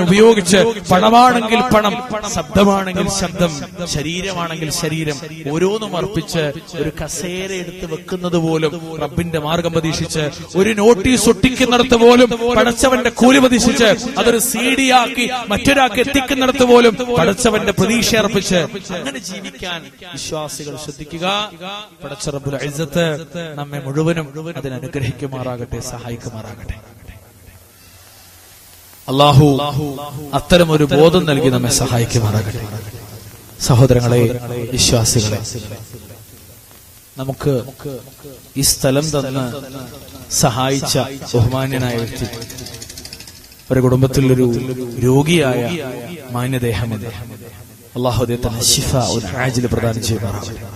ഉപയോഗിച്ച് പണമാണെങ്കിൽ പണം ശബ്ദമാണെങ്കിൽ ശബ്ദം ശരീരമാണെങ്കിൽ ശരീരം ഓരോന്നും അർപ്പിച്ച് ഒരു കസേര എടുത്ത് വെക്കുന്നത് പോലും റബ്ബിന്റെ മാർഗം പ്രതീക്ഷിച്ച് ഒരു നോട്ടീസ് ഒട്ടിക്കുന്നിടത്ത് പോലും പടച്ചവന്റെ കൂലി പ്രതീക്ഷിച്ച് അതൊരു സീഡിയാക്കി മറ്റൊരാൾക്ക് എത്തിക്കുന്നിടത്ത് പോലും പടച്ചവന്റെ പ്രതീക്ഷ അർപ്പിച്ച് അങ്ങനെ ജീവിക്കാൻ വിശ്വാസികൾ ശ്രദ്ധിക്കുക. പടച്ച റബ്ബുൽ ഇസ്സത്ത് നമ്മെ മുഴുവനും അതിനനുഗ്രഹിക്കുമാറാകട്ടെ സഹായിക്കുമാറാകട്ടെ. അള്ളാഹു അത്തരം ഒരു ബോധം നൽകി നമ്മെ സഹായിക്കുമാറാകട്ടെ. സഹോദരങ്ങളെ വിശ്വാസികളെ നമുക്ക് ഈ സ്ഥലം തന്ന് സഹായിച്ച ബഹുമാന്യനായ വ്യക്തി ഒരു കുടുംബത്തിലൊരു രോഗിയായ മാന്യദേഹം അള്ളാഹു അദ്ദേഹത്തിന് പ്രദാനം ചെയ്യുമാറാകട്ടെ.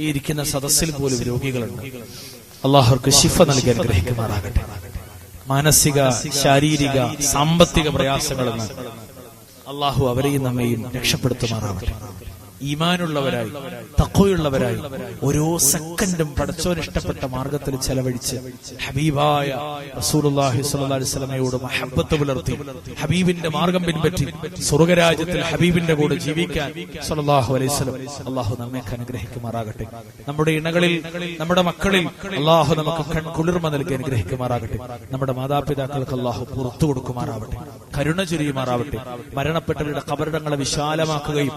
ഈ ഇരിക്കുന്ന സദസ്സിൽ പോലും രോഗികളുണ്ട്. അള്ളാഹുർക്ക് ശിഫ നൽകി അനുഗ്രഹിക്കുമാറാകട്ടെ മാനസിക ശാരീരിക സാമ്പത്തിക പ്രയാസങ്ങളെന്ന് അള്ളാഹു അവരെയും നമ്മയും രക്ഷപ്പെടുത്തുമാറാവട്ടെ. ഈമാനുള്ളവരായി തക്കോയുള്ളവരായി ഓരോ സെക്കൻഡും പടച്ചോൻ ഇഷ്ടപ്പെട്ട മാർഗത്തിൽ ചെലവഴിച്ച് ഹബീബായ റസൂലുള്ളാഹി സ്വല്ലല്ലാഹി അലൈഹി വസല്ലമയോട് പുലർത്തി ഹബീബിന്റെ മാർഗം പിൻപറ്റി സ്വർഗരാജ്യത്തിൽ ഹബീബിന്റെ കൂടെ ജീവിക്കാൻ സ്വല്ലല്ലാഹു അലൈഹി വസല്ലം അള്ളാഹു നമ്മെ അനുഗ്രഹിക്കുമാറാകട്ടെ. നമ്മുടെ ഇണകളിൽ നമ്മുടെ മക്കളിൽ അള്ളാഹു നമുക്ക് കൺകുളിർമ നൽകി അനുഗ്രഹിക്കുമാറാകട്ടെ. നമ്മുടെ മാതാപിതാക്കൾക്ക് അള്ളാഹു പുറത്തു കൊടുക്കുമാറാവട്ടെ കരുണ ചൊരിയുമാറാവട്ടെ മരണപ്പെട്ടവരുടെ കബറിടങ്ങളെ വിശാലമാക്കുകയും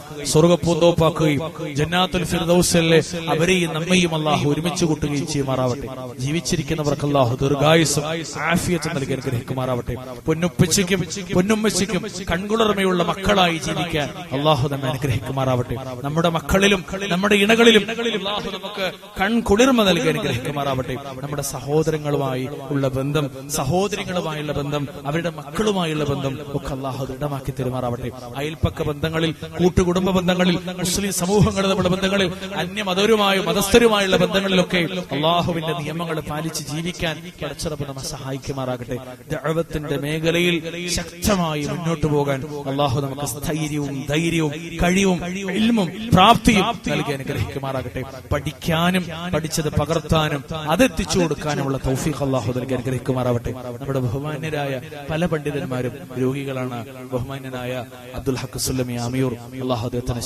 സ്വർഗപ്പൂന്തോപ്പാക്കുകയും ജന്നാത്തുൽ ഫിർദൌസിലെ അവരെയും നമ്മയും അള്ളാഹു ഒരുമിച്ച് കൂട്ടുകയും ചെയ്യുമാറാവട്ടെ. ജീവിച്ചിരിക്കുന്നവർക്ക് അള്ളാഹു ദീർഘായുസും ആഫിയത്ത് നൽകി അനുഗ്രഹിക്കുമാറാവട്ടെ. പൊന്നുപ്പച്ചയ്ക്കും പൊന്നുമ്മച്ചയ്ക്കും കൺകുളർമയുള്ള മക്കളായി ജീവിക്കാൻ അള്ളാഹു നമ്മെ അനുഗ്രഹിക്കുമാറാവട്ടെ. നമ്മുടെ മക്കളിലും നമ്മുടെ ഇണകളിലും അള്ളാഹു നമുക്ക് കൺകുളിർമ നൽകി അനുഗ്രഹിക്കുമാറാവട്ടെ. നമ്മുടെ സഹോദരങ്ങളുമായി ഉള്ള ബന്ധം സഹോദരികളുമായുള്ള ബന്ധം അവരുടെ മക്കളുമായുള്ള ബന്ധം ഒക്കെ അള്ളാഹു ദൃഢമാക്കി തരുമാറാവട്ടെ. അയൽപ്പക്ക ബന്ധങ്ങളിൽ കൂട്ടുകുടുംബ ബന്ധങ്ങളിൽ മുസ്ലിം സമൂഹങ്ങൾ നമ്മുടെ ബന്ധങ്ങളിൽ അന്യമതരുമായ മതസ്ഥരുമായുള്ള ബന്ധങ്ങളിലൊക്കെ അള്ളാഹുവിന്റെ നിയമങ്ങൾ പാലിച്ച് ജീവിക്കാൻ പടച്ചിറപ്പ് നമ്മെ സഹായിക്കുമാറാകട്ടെ. ദഅവത്തിന്റെ മേഖലയിൽ ശക്തമായി മുന്നോട്ട് പോകാൻ അള്ളാഹു നമുക്ക് സ്ഥൈര്യവും ധൈര്യവും കഴിവും ഇൽമും പ്രാപ്തിയും നൽകി അനുഗ്രഹിക്കുമാറാകട്ടെ. പഠിക്കാനും പഠിച്ചത് പകർത്താനും അതെത്തിച്ചു കൊടുക്കാനുമുള്ള തൗഫീഖ് അള്ളാഹു നൽകി അനുഗ്രഹിക്കുമാറാവട്ടെ. നമ്മുടെ ബഹുമാന്യരായ പല പണ്ഡിതന്മാരും രോഗികളാണ് ബഹുമാന്യനായ അബ്ദുൽ ഹക്കുസുല്ലമി അമിയൂർ അള്ളാഹു അദ്ദേഹത്തിന്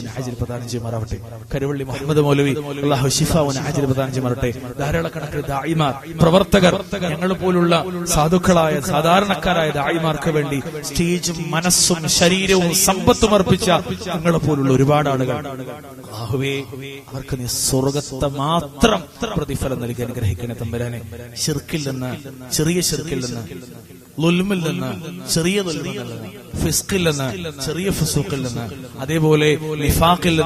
ഷിഫ ഹാജിൽ പ്രദാനം ചെയ്യുമാറാവട്ടെ. കരുവള്ളി മുഹമ്മദ് മൗലവി അള്ളാഹു ഷിഫാവിന് ഹാജിൽ പ്രദാനം ചെയ്യുമാറട്ടെ ധാരാളക്കണക്കിന് ദായിമാർ പ്രവർത്തകർ ഞങ്ങൾ പോലുള്ള സാധുക്കളായ സാധാരണക്കാരായ ദായിമാർക്ക് വേണ്ടി സ്റ്റേജും മനസ്സും ശരീരവും സമ്പത്തും അർപ്പിച്ച ഞങ്ങളെ പോലുള്ള ഒരുപാട് ആളുകൾ. അള്ളാഹുവേ അവർക്ക് നീ സ്വർഗത്തെ മാത്രം പ്രതിഫലം നൽകി അനുഗ്രഹിക്കണേ തമ്പരാനെ. ചെറുക്കിൽ നിന്ന് ചെറിയ ചെറുക്കിൽ നിന്ന് ലുൽമിൽ നിന്ന് ചെറിയ ഫിസ്കിൽ ചെറിയ ഫിസൂക്കിൽ അതേപോലെ നിഫാഖിൽ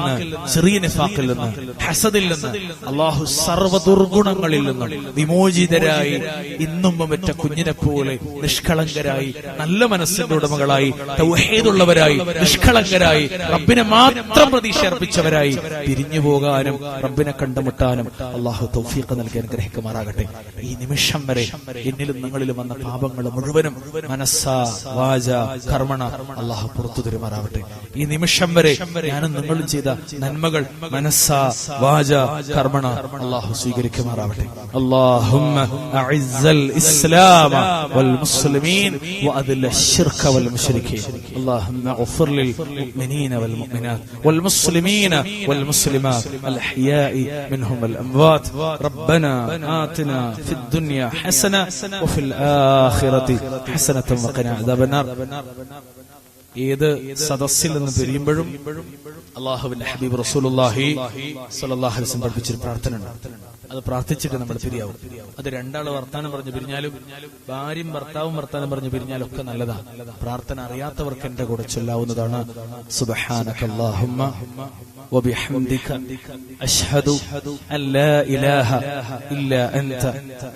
ചെറിയ നിഫാഖിൽ നിന്ന് ഹസദിൽ നിന്ന് അള്ളാഹു സർവദുർഗുണങ്ങളിൽ നിന്നും വിമോചിതരായി ഇന്നും മറ്റ കുഞ്ഞിനെ പോലെ നിഷ്കളങ്കരായി നല്ല മനസ്സിന്റെ ഉടമകളായി തൗഹീദുള്ളവരായി നിഷ്കളങ്കരായി റബ്ബിനെ മാത്രം പ്രതീക്ഷ അർപ്പിച്ചവരായി പിരിഞ്ഞു പോകാനും റബ്ബിനെ കണ്ടുമുട്ടാനും അള്ളാഹു തൗഫീഖ് നൽകി അനുഗ്രഹിക്കുമാറാകട്ടെ. ഈ നിമിഷം വരെ എന്നിലും നിങ്ങളിലും വന്ന പാപങ്ങൾ മുഴുവനും മനസ്സ വാച കർമ്മണ അള്ളാഹു പുറത്തു തരുമാറാവട്ടെ ഈ നിമിഷം വരെ ഞാനും നിങ്ങളും ചെയ്ത നന്മകൾ മനസ്സ വാച കർമ്മണ അള്ളാഹു സ്വീകരിക്കുമാറാവട്ടെ اللهم أعز الإسلام والمسلمين وأذل الشرك والمشركين اللهم اغفر للمؤمنين والمؤمنات والمسلمين والمسلمات الأحياء منهم الأموات ربنا آتنا في الدنيا حسنة وفي الآخرة ഹസനത്തും ഏത് സദസ്സിൽ നിന്ന് പിരിയുമ്പോഴും അള്ളാഹുവിന്റെ ഹബീബ് റസൂലുല്ലാഹി സലഹുലിസം പഠിപ്പിച്ചൊരു പ്രാർത്ഥന ഉണ്ട് അത് പ്രാർത്ഥിച്ചിട്ട് നമ്മൾ പിരിയാവും അത് രണ്ടാള് വർത്താനം പറഞ്ഞു പിരിഞ്ഞാലും ഭാര്യയും ഭർത്താവും വർത്താനം പറഞ്ഞു പിരിഞ്ഞാലും ഒക്കെ നല്ലതാണ് പ്രാർത്ഥന അറിയാത്തവർക്ക് എന്റെ കൂടെ ചൊല്ലാവുന്നതാണ് സുബ്ഹാനകല്ലാഹുമ്മ وبحمدك أشهد أن لا إله إلا أنت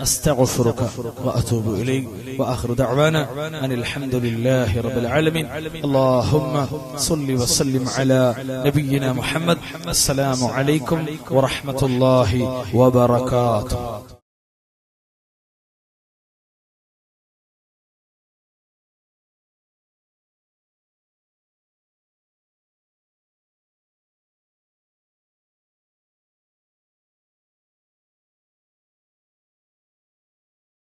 أستغفرك وأتوب إليك وآخر دعوانا أن الحمد لله رب العالمين اللهم صل وسلم على نبينا محمد السلام عليكم ورحمة الله وبركاته